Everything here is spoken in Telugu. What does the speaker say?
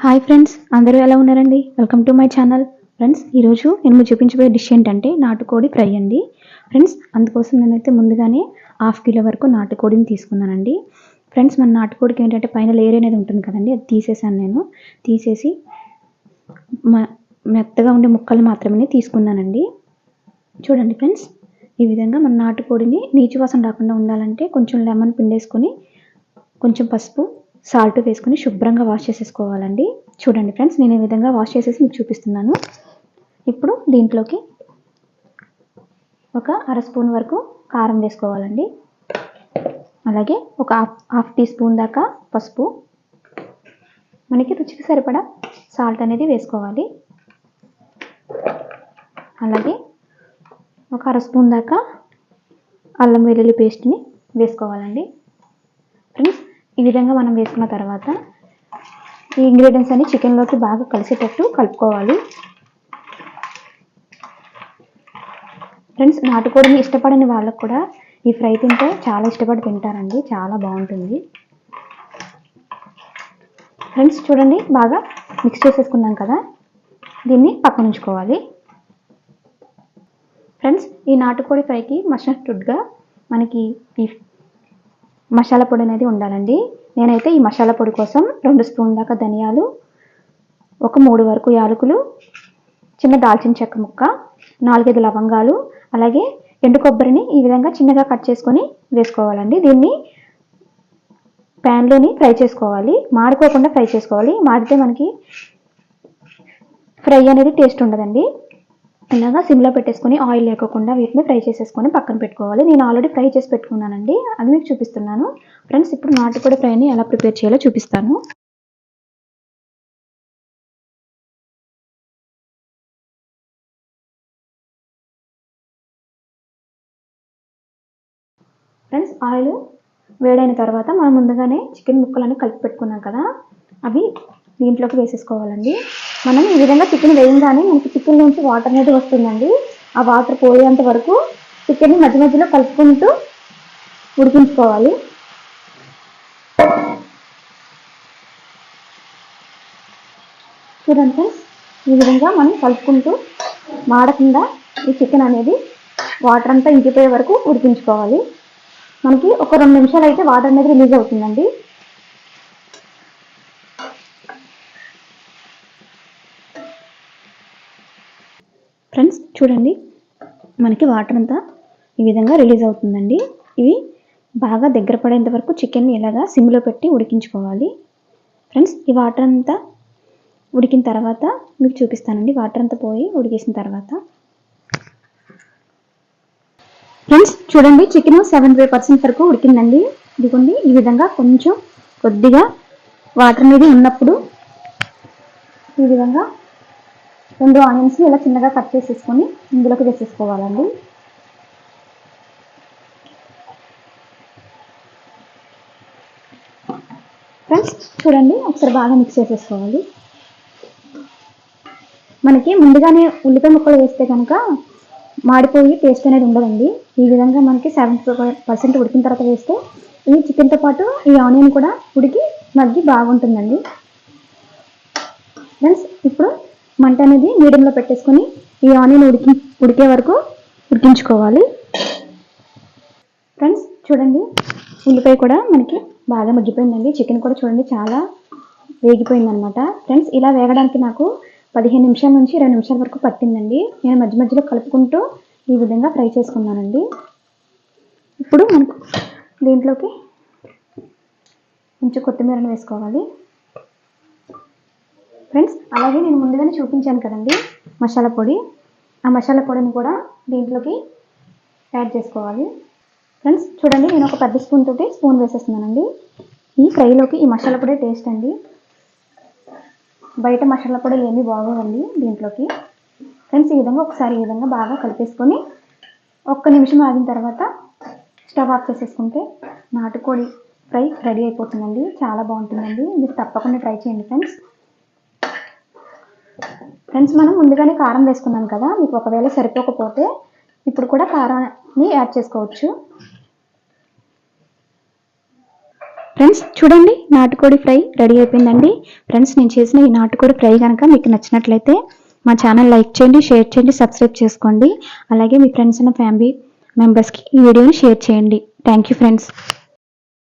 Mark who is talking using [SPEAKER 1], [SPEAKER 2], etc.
[SPEAKER 1] హాయ్ ఫ్రెండ్స్ అందరూ ఎలా ఉన్నారండి? Welcome to my channel. Friends ఈరోజు నేను మీకు చూపించబోయే డిష్ ఏంటంటే నాటుకోడి ఫ్రై అండి. ఫ్రెండ్స్ అందుకోసం నేనైతే ముందుగానే హాఫ్ కిలో వరకు నాటుకోడిని తీసుకున్నానండి. ఫ్రెండ్స్ మన నాటుకోడికి ఏంటంటే పైన లేయర్ అనేది ఉంటుంది కదండి అది తీసేసాను నేను. తీసేసి మ- మెత్తగా ఉండే ముక్కలు మాత్రమే తీసుకున్నానండి. చూడండి ఫ్రెండ్స్ ఈ విధంగా మన నాటుకోడిని నీచు వాసన రాకుండా ఉండాలంటే కొంచెం లెమన్ పిండేసుకొని కొంచెం పసుపు సాల్ట్ వేసుకొని శుభ్రంగా వాష్ చేసేసుకోవాలండి. చూడండి ఫ్రెండ్స్ నేను ఈ విధంగా వాష్ చేసేసి మీకు చూపిస్తున్నాను. ఇప్పుడు దీంట్లోకి ఒక అర స్పూన్ వరకు కారం వేసుకోవాలండి. అలాగే ఒక హాఫ్ హాఫ్ టీ స్పూన్ దాకా పసుపు. మనకి రుచికి సరిపడా సాల్ట్ అనేది వేసుకోవాలి. అలాగే ఒక అర స్పూన్ దాకా అల్లం వెల్లుల్లి పేస్ట్ని వేసుకోవాలండి. ఫ్రెండ్స్ ఈ విధంగా మనం వేసుకున్న తర్వాత ఈ ఇంగ్రీడియంట్స్ అన్ని చికెన్లోకి బాగా కలిసేటట్టు కలుపుకోవాలి. ఫ్రెండ్స్ నాటుకోడిని ఇష్టపడని వాళ్ళకు కూడా ఈ ఫ్రై తింటే చాలా ఇష్టపడి తింటారండి చాలా బాగుంటుంది. ఫ్రెండ్స్ చూడండి బాగా మిక్స్ చేసేసుకున్నాం కదా దీన్ని పక్కన ఉంచుకోవాలి. ఫ్రెండ్స్ ఈ నాటుకోడి ఫ్రైకి మసాలా ఫుడ్గా మనకి ఈ మసాలా పొడి అనేది ఉండాలండి. నేనైతే ఈ మసాలా పొడి కోసం రెండు స్పూన్ దాకా ధనియాలు ఒక మూడు వరకు యాలకులు చిన్న దాల్చిన చెక్క ముక్క నాలుగైదు లవంగాలు అలాగే ఎండు కొబ్బరిని ఈ విధంగా చిన్నగా కట్ చేసుకొని వేసుకోవాలండి. దీన్ని ప్యాన్లోని ఫ్రై చేసుకోవాలి. మాడుకోకుండా ఫ్రై చేసుకోవాలి. మాడితే మనకి ఫ్రై అనేది టేస్ట్ ఉండదండి. ఇలాగా సిమ్లో పెట్టేసుకొని ఆయిల్ లేకోకుండా వీటిని ఫ్రై చేసేసుకొని పక్కన పెట్టుకోవాలి. నేను ఆల్రెడీ ఫ్రై చేసి పెట్టుకున్నానండి. అది మీకు చూపిస్తున్నాను. ఫ్రెండ్స్ ఇప్పుడు నాటుకోడి ఫ్రైని ఎలా ప్రిపేర్ చేయాలో చూపిస్తాను. ఫ్రెండ్స్ ఆయిల్ వేడైన తర్వాత మనం ముందుగానే చికెన్ ముక్కలన్నీ కలిపి పెట్టుకున్నాం కదా అవి దీంట్లోకి వేసేసుకోవాలండి. మనం ఈ విధంగా చికెన్ వేయంగానే మనకి చికెన్ నుంచి వాటర్ అనేది వస్తుందండి. ఆ వాటర్ పోయేంత వరకు చికెన్ మధ్య మధ్యలో కలుపుకుంటూ ఉడికించుకోవాలి. చూడండి ఫ్రెండ్స్ ఈ విధంగా మనం కలుపుకుంటూ మాడకుండా ఈ చికెన్ అనేది వాటర్ అంతా ఇంకిపోయే వరకు ఉడికించుకోవాలి. మనకి ఒక రెండు నిమిషాలు అయితే వాటర్ అనేది రిలీజ్ అవుతుందండి. ఫ్రెండ్స్ చూడండి. మనకి వాటర్ అంతా ఈ విధంగా రిలీజ్ అవుతుందండి. ఇవి బాగా దగ్గర పడేంత వరకు చికెన్ని ఇలాగా సిమ్లో పెట్టి ఉడికించుకోవాలి. ఫ్రెండ్స్ ఈ వాటర్ అంతా ఉడికిన తర్వాత మీకు చూపిస్తానండి. వాటర్ అంతా పోయి ఉడికేసిన తర్వాత. ఫ్రెండ్స్ చూడండి చికెన్ సెవెంటీ ఫైవ్ పర్సెంట్ వరకు ఉడికిందండి. ఇదిగోండి ఈ విధంగా కొంచెం కొద్దిగా వాటర్ అనేది ఉన్నప్పుడు ఈ విధంగా రెండు ఆనియన్స్ ఇలా చిన్నగా కట్ చేసేసుకొని ఇందులోకి వేసేసుకోవాలండి. ఫ్రెండ్స్ చూడండి ఒకసారి బాగా మిక్స్ చేసేసుకోవాలి. మనకి ముందుగానే ఉల్లిపాయ ముక్కలు వేస్తే కనుక మాడిపోయి టేస్ట్ అనేది ఉండదండి. ఈ విధంగా మనకి సెవెంటీ పర్సెంట్ ఉడికిన తర్వాత వేస్తే ఈ చికెన్తో పాటు ఈ ఆనియన్ కూడా ఉడికి మగ్గి బాగుంటుందండి. ఫ్రెండ్స్ ఇప్పుడు మంట అనేది మీడియంలో పెట్టేసుకొని ఈ ఆనియన్ ఉడికి ఉడికే వరకు ఉడికించుకోవాలి. ఫ్రెండ్స్ చూడండి. ఉల్లిపాయ కూడా మనకి బాగా మగ్గిపోయిందండి. చికెన్ కూడా చూడండి చాలా వేగిపోయిందనమాట ఫ్రెండ్స్ ఇలా వేగడానికి నాకు పదిహేను నిమిషాల నుంచి ఇరవై నిమిషాల వరకు పట్టిందండి. నేను మధ్య మధ్యలో కలుపుకుంటూ ఈ విధంగా ఫ్రై చేసుకున్నానండి. ఇప్పుడు మనకు దీంట్లోకి కొంచెం కొత్తిమీరను వేసుకోవాలి. ఫ్రెండ్స్ అలాగే నేను ముందుగానే చూపించాను కదండి మసాలా పొడి. ఆ మసాలా పొడిని కూడా దీంట్లోకి యాడ్ చేసుకోవాలి. ఫ్రెండ్స్ చూడండి నేను ఒక పెద్ద స్పూన్ తోటి స్పూన్ వేసేస్తున్నానండి. ఈ ఫ్రైలోకి ఈ మసాలా పొడి టేస్ట్ అండి. బయట మసాలా పొడి ఏమీ బాగోవండి దీంట్లోకి. ఫ్రెండ్స్ ఈ విధంగా ఒకసారి ఈ విధంగా బాగా కలిపేసుకొని ఒక్క నిమిషం ఆగిన తర్వాత స్టవ్ ఆఫ్ చేసేసుకుంటే నాటుకోడి ఫ్రై రెడీ అయిపోతుందండి. చాలా బాగుంటుందండి. మీరు తప్పకుండా ట్రై చేయండి ఫ్రెండ్స్. ఫ్రెండ్స్ మనం ముందుగానే కారం వేసుకున్నాం కదా మీకు ఒకవేళ సరిపోకపోతే ఇప్పుడు కూడా కారాన్ని యాడ్ చేసుకోవచ్చు. ఫ్రెండ్స్ చూడండి నాటుకోడి ఫ్రై రెడీ అయిపోయిందండి. ఫ్రెండ్స్ నేను చేసిన ఈ నాటుకోడి ఫ్రై కనుక మీకు నచ్చినట్లయితే మా ఛానల్ లైక్ చేయండి షేర్ చేయండి సబ్స్క్రైబ్ చేసుకోండి. అలాగే మీ ఫ్రెండ్స్ అండ్ ఫ్యామిలీ మెంబర్స్కి ఈ వీడియోని షేర్ చేయండి. Thank you friends